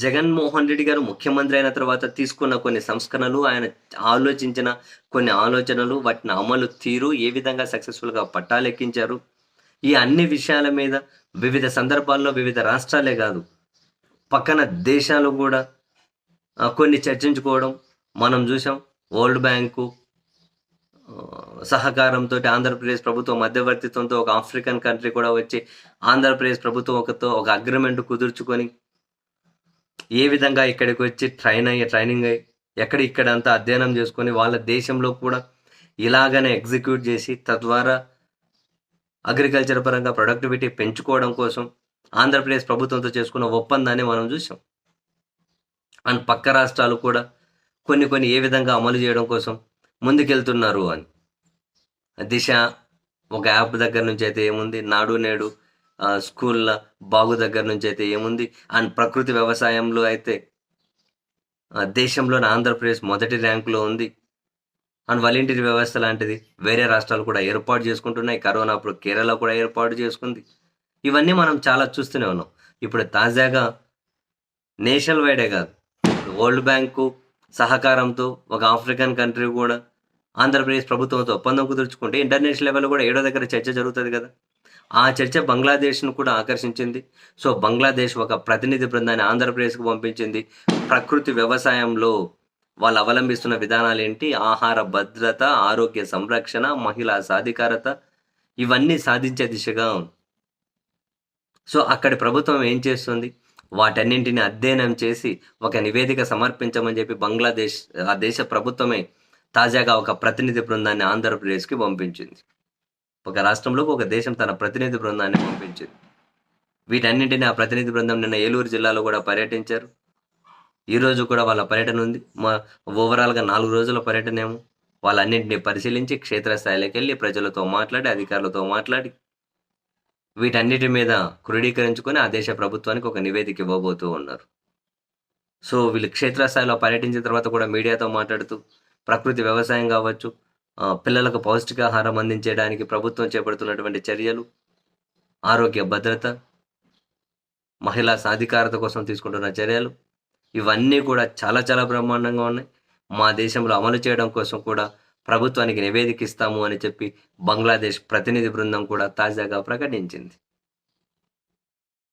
జగన్మోహన్ రెడ్డి గారు ముఖ్యమంత్రి అయిన తర్వాత తీసుకున్న కొన్ని సంస్కరణలు ఆయన ఆలోచించిన కొన్ని ఆలోచనలు వాటిని అమలు తీరు ఏ విధంగా సక్సెస్ఫుల్గా పట్టాలెక్కించారు. ఈ అన్ని విషయాల మీద వివిధ సందర్భాల్లో వివిధ రాష్ట్రాలే కాదు పక్కన దేశాలు కూడా కొన్ని చర్చించుకోవడం మనం చూసాం వరల్డ్ బ్యాంకు సహకారంతో ఆంధ్రప్రదేశ్ ప్రభుత్వం మధ్యవర్తిత్వంతో ఒక ఆఫ్రికన్ కంట్రీ కూడా వచ్చి ఆంధ్రప్రదేశ్ ప్రభుత్వం ఒకతో ఒక అగ్రిమెంట్ కుదుర్చుకొని ఏ విధంగా ఇక్కడికి వచ్చి ట్రైన్ అయ్యి ట్రైనింగ్ అయ్యి ఎక్కడ ఇక్కడ అంతా అధ్యయనం చేసుకొని వాళ్ళ దేశంలో కూడా ఇలాగనే ఎగ్జిక్యూట్ చేసి తద్వారా అగ్రికల్చర్ పరంగా ప్రొడక్టివిటీ పెంచుకోవడం కోసం ఆంధ్రప్రదేశ్ ప్రభుత్వంతో చేసుకున్న ఒప్పందాన్ని మనం చూసాం. అండ్ పక్క రాష్ట్రాలు కూడా కొన్ని కొన్ని ఏ విధంగా అమలు చేయడం కోసం ముందుకెళ్తున్నారు అని. దిశ ఒక యాప్ దగ్గర నుంచి అయితే ఏముంది? నాడు నేడు స్కూళ్ళ బాగు దగ్గర నుంచి అయితే ఏముంది? అండ్ ప్రకృతి వ్యవసాయంలో అయితే దేశంలోని ఆంధ్రప్రదేశ్ మొదటి ర్యాంకులో ఉంది. అండ్ వాలంటీర్ వ్యవస్థ లాంటిది వేరే రాష్ట్రాలు కూడా ఏర్పాటు చేసుకుంటున్నాయి. కరోనా అప్పుడు కేరళ కూడా ఏర్పాటు చేసుకుంది. ఇవన్నీ మనం చాలా చూస్తూనే ఉన్నాం. ఇప్పుడు తాజాగా నేషనల్ వైడే కాదు వరల్డ్ బ్యాంకు సహకారంతో ఒక ఆఫ్రికన్ కంట్రీ కూడా ఆంధ్రప్రదేశ్ ప్రభుత్వంతో ఒప్పందం కుదుర్చుకుంటే ఇంటర్నేషనల్ లెవెల్లో కూడా ఏడో దగ్గర చర్చ జరుగుతుంది కదా. ఆ చర్చ బంగ్లాదేశ్ను కూడా ఆకర్షించింది. సో బంగ్లాదేశ్ ఒక ప్రతినిధి బృందాన్ని ఆంధ్రప్రదేశ్కు పంపించింది. ప్రకృతి వ్యవసాయంలో వాళ్ళు అవలంబిస్తున్న విధానాలు ఏంటి ఆహార భద్రత ఆరోగ్య సంరక్షణ మహిళా సాధికారత ఇవన్నీ సాధించే దిశగా సో అక్కడి ప్రభుత్వం ఏం చేస్తుంది? వాటన్నింటిని అధ్యయనం చేసి ఒక నివేదిక సమర్పించమని చెప్పి బంగ్లాదేశ్ ఆ దేశ ప్రభుత్వమే తాజాగా ఒక ప్రతినిధి బృందాన్ని ఆంధ్రప్రదేశ్కి పంపించింది. ఒక రాష్ట్రంలోకి ఒక దేశం తన ప్రతినిధి బృందాన్ని పంపించింది. వీటన్నింటినీ ఆ ప్రతినిధి బృందం నిన్న ఏలూరు జిల్లాలో కూడా పర్యటించారు. ఈరోజు కూడా వాళ్ళ పర్యటన ఉంది. మా ఓవరాల్గా నాలుగు రోజుల పర్యటన ఏమో. వాళ్ళన్నింటినీ పరిశీలించి క్షేత్రస్థాయిలోకి వెళ్ళి ప్రజలతో మాట్లాడి అధికారులతో మాట్లాడి వీటన్నిటి మీద క్రోడీకరించుకొని ఆ దేశ ప్రభుత్వానికి ఒక నివేదిక ఇవ్వబోతూ ఉన్నారు. సో వీళ్ళు క్షేత్రస్థాయిలో పర్యటించిన తర్వాత కూడా మీడియాతో మాట్లాడుతూ ప్రకృతి వ్యవసాయం కావచ్చు పిల్లలకు పౌష్టికాహారం అందించడానికి ప్రభుత్వం చేపడుతున్నటువంటి చర్యలు ఆరోగ్య భద్రత మహిళా సాధికారత కోసం తీసుకుంటున్న చర్యలు ఇవన్నీ కూడా చాలా చాలా బ్రహ్మాండంగా ఉన్నాయి. మా దేశంలో అమలు చేయడం కోసం కూడా ప్రభుత్వానికి నివేదిక ఇస్తాము అని చెప్పి బంగ్లాదేశ్ ప్రతినిధి బృందం కూడా తాజాగా ప్రకటించింది.